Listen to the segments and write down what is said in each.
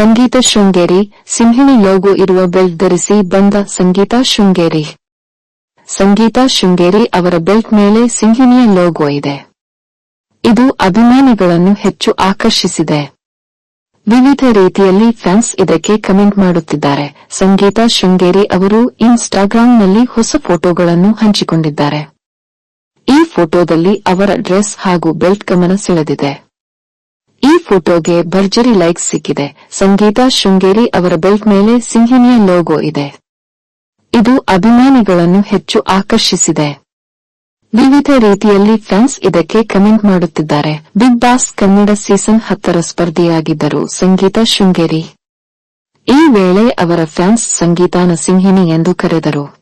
ಸಂಗೀತ ಶೃಂಗೇರಿ, ಸಿಂಹಿಣಿ ಲೋಗೋ ಇರುವ ಬೆಲ್ಟ್ ಧರಿಸಿ ಬಂದ ಸಂಗೀತ ಶೃಂಗೇರಿ. ಸಂಗೀತ ಶೃಂಗೇರಿ ಅವರ ಬೆಲ್ಟ್ ಮೇಲೆ ಸಿಂಹಿಣಿಯ ಲೋಗೋ ಇದೆ. ಇದು ಅಭಿಮಾನಿಗಳನ್ನು ಹೆಚ್ಚು ಆಕರ್ಷಿಸಿದೆ. ವಿವಿಧ ರೀತಿಯಲ್ಲಿ ಫ್ಯಾನ್ಸ್ ಇದಕ್ಕೆ ಕಮೆಂಟ್ ಮಾಡುತ್ತಿದ್ದಾರೆ. ಸಂಗೀತ ಶೃಂಗೇರಿ ಅವರು ಇನ್ಸ್ಟಾಗ್ರಾಂನಲ್ಲಿ ಹೊಸ ಫೋಟೋಗಳನ್ನು ಹಂಚಿಕೊಂಡಿದ್ದಾರೆ. ಈ ಫೋಟೋದಲ್ಲಿ ಅವರ ಡ್ರೆಸ್ ಹಾಗೂ ಬೆಲ್ಟ್ ಗಮನ ಸೆಳೆದಿದೆ. ಫೋಟೋಗೆ ಭರ್ಜರಿ ಲೈಕ್ಸ್ ಸಿಕ್ಕಿದೆ. ಸಂಗೀತಾ ಶೃಂಗೇರಿ ಅವರ ಬೆಲ್ಟ್ ಮೇಲೆ ಸಿಂಹಿನಿಯ ಲೋಗೋ ಇದೆ. ಇದು ಅಭಿಮಾನಿಗಳನ್ನು ಹೆಚ್ಚು ಆಕರ್ಷಿಸಿದೆ. ವಿವಿಧ ರೀತಿಯಲ್ಲಿ ಫ್ಯಾನ್ಸ್ ಇದಕ್ಕೆ ಕಮೆಂಟ್ ಮಾಡುತ್ತಿದ್ದಾರೆ. ಬಿಗ್ ಬಾಸ್ ಕನ್ನಡ ಸೀಸನ್ ಹತ್ತರ ಸ್ಪರ್ಧಿಯಾಗಿದ್ದರು ಸಂಗೀತಾ ಶೃಂಗೇರಿ. ಈ ವೇಳೆ ಅವರ ಫ್ಯಾನ್ಸ್ ಸಂಗೀತಾನ ಸಿಂಹಿಣಿ ಎಂದು ಕರೆದರು.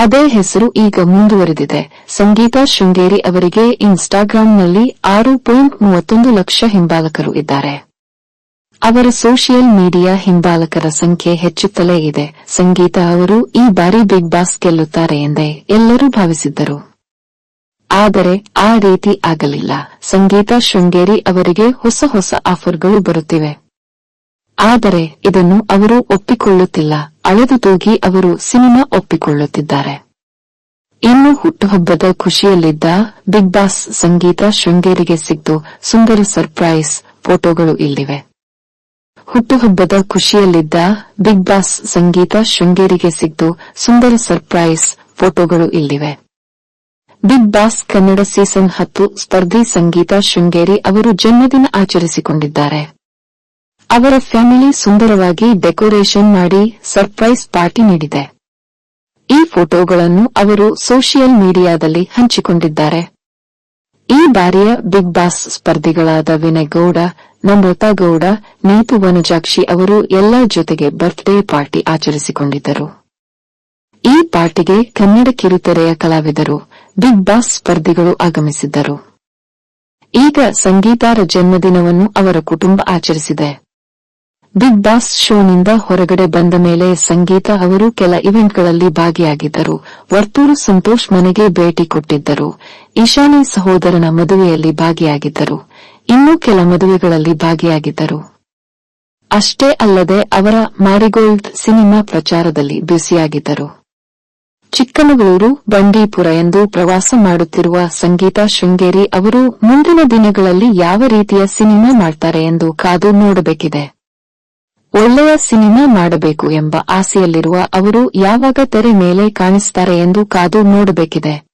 ಅದೇ ಹೆಸರು ಈಗ ಮುಂದುವರೆದಿದೆ. ಸಂಗೀತ ಶೃಂಗೇರಿ ಅವರಿಗೆ ಇನ್ಸ್ಟಾಗ್ರಾಂನಲ್ಲಿ ಆರು ಪಾಯಿಂಟ್ ಮೂವತ್ತೊಂದು ಲಕ್ಷ ಹಿಂಬಾಲಕರು ಇದ್ದಾರೆ. ಅವರ ಸೋಷಿಯಲ್ ಮೀಡಿಯಾ ಹಿಂಬಾಲಕರ ಸಂಖ್ಯೆ ಹೆಚ್ಚುತ್ತಲೇ ಇದೆ. ಸಂಗೀತ ಅವರು ಈ ಬಾರಿ ಬಿಗ್ ಬಾಸ್ ಗೆಲ್ಲುತ್ತಾರೆ ಎಂದೇ ಎಲ್ಲರೂ ಭಾವಿಸಿದ್ದರು. ಆದರೆ ಆ ರೀತಿ ಆಗಲಿಲ್ಲ. ಸಂಗೀತ ಶೃಂಗೇರಿ ಅವರಿಗೆ ಹೊಸ ಹೊಸ ಆಫರ್ಗಳು ಬರುತ್ತಿವೆ. ಆದರೆ ಇದನ್ನು ಅವರು ಒಪ್ಪಿಕೊಳ್ಳುತ್ತಿಲ್ಲ. ಅಳೆದು ತೂಗಿ ಅವರು ಸಿನಿಮಾ ಒಪ್ಪಿಕೊಳ್ಳುತ್ತಿದ್ದಾರೆ. ಇನ್ನು ಹುಟ್ಟುಹಬ್ಬದ ಖುಷಿಯಲ್ಲಿದ್ದ ಬಿಗ್ ಬಾಸ್ ಸಂಗೀತ ಶೃಂಗೇರಿಗೆ ಸಿಕ್ತು ಸುಂದರ ಸರ್ಪ್ರೈಸ್ ಫೋಟೋಗಳು ಇಲ್ಲಿವೆ. ಹುಟ್ಟುಹಬ್ಬದ ಖುಷಿಯಲ್ಲಿದ್ದ ಬಿಗ್ ಬಾಸ್ ಸಂಗೀತ ಶೃಂಗೇರಿಗೆ ಸಿಕ್ತು ಸುಂದರ ಸರ್ಪ್ರೈಸ್ ಫೋಟೋಗಳು ಇಲ್ಲಿವೆ. ಬಿಗ್ ಬಾಸ್ ಕನ್ನಡ ಸೀಸನ್ ಹತ್ತು ಸ್ಪರ್ಧಿ ಸಂಗೀತ ಶೃಂಗೇರಿ ಅವರು ಜನ್ಮದಿನ ಆಚರಿಸಿಕೊಂಡಿದ್ದಾರೆ. ಅವರ ಫ್ಯಾಮಿಲಿ ಸುಂದರವಾಗಿ ಡೆಕೋರೇಷನ್ ಮಾಡಿ ಸರ್ಪ್ರೈಸ್ ಪಾರ್ಟಿ ನೀಡಿದೆ. ಈ ಫೋಟೋಗಳನ್ನು ಅವರು ಸೋಷಿಯಲ್ ಮೀಡಿಯಾದಲ್ಲಿ ಹಂಚಿಕೊಂಡಿದ್ದಾರೆ. ಈ ಬಾರಿಯ ಬಿಗ್ ಬಾಸ್ ಸ್ಪರ್ಧಿಗಳಾದ ವಿನಯ್ ಗೌಡ ನಮ್ರತಾ ಗೌಡ, ನೀತು ವನಜಾಕ್ಷಿ ಅವರು ಎಲ್ಲರ ಜೊತೆಗೆ ಬರ್ತ್ಡೇ ಪಾರ್ಟಿ ಆಚರಿಸಿಕೊಂಡಿದ್ದರು. ಈ ಪಾರ್ಟಿಗೆ ಕನ್ನಡ ಕಿರುತೆರೆಯ ಕಲಾವಿದರು, ಬಿಗ್ ಬಾಸ್ ಸ್ಪರ್ಧಿಗಳು ಆಗಮಿಸಿದ್ದರು. ಈಗ ಸಂಗೀತಾರ ಜನ್ಮದಿನವನ್ನು ಅವರ ಕುಟುಂಬ ಆಚರಿಸಿದೆ. ಬಿಗ್ ಬಾಸ್ ಶೋನಿಂದ ಹೊರಗಡೆ ಬಂದ ಮೇಲೆ ಸಂಗೀತ ಅವರು ಕೆಲ ಇವೆಂಟ್ಗಳಲ್ಲಿ ಭಾಗಿಯಾಗಿದ್ದರು. ವರ್ತೂರು ಸಂತೋಷ್ ಮನೆಗೆ ಭೇಟಿ ಕೊಟ್ಟಿದ್ದರು. ಈಶಾನಿ ಸಹೋದರನ ಮದುವೆಯಲ್ಲಿ ಭಾಗಿಯಾಗಿದ್ದರು. ಇನ್ನೂ ಕೆಲ ಮದುವೆಗಳಲ್ಲಿ ಭಾಗಿಯಾಗಿದ್ದರು. ಅಷ್ಟೇ ಅಲ್ಲದೆ ಅವರ ಮಾರಿಗೋಲ್ಡ್ ಸಿನಿಮಾ ಪ್ರಚಾರದಲ್ಲಿ ಬ್ಯುಸಿಯಾಗಿದ್ದರು. ಚಿಕ್ಕಮಗಳೂರು, ಬಂಡೀಪುರ ಎಂದು ಪ್ರವಾಸ ಮಾಡುತ್ತಿರುವ ಸಂಗೀತ ಶೃಂಗೇರಿ ಅವರು ಮುಂದಿನ ದಿನಗಳಲ್ಲಿ ಯಾವ ರೀತಿಯ ಸಿನಿಮಾ ಮಾಡ್ತಾರೆ ಎಂದು ಕಾದು ನೋಡಬೇಕಿದೆ. ಒಳ್ಳೆಯ ಸಿನಿಮಾ ಮಾಡಬೇಕು ಎಂಬ ಆಸೆಯಲ್ಲಿರುವ ಅವರು ಯಾವಾಗ ತೆರೆ ಮೇಲೆ ಕಾಣಿಸ್ತಾರೆ ಎಂದು ಕಾದು ನೋಡಬೇಕಿದೆ.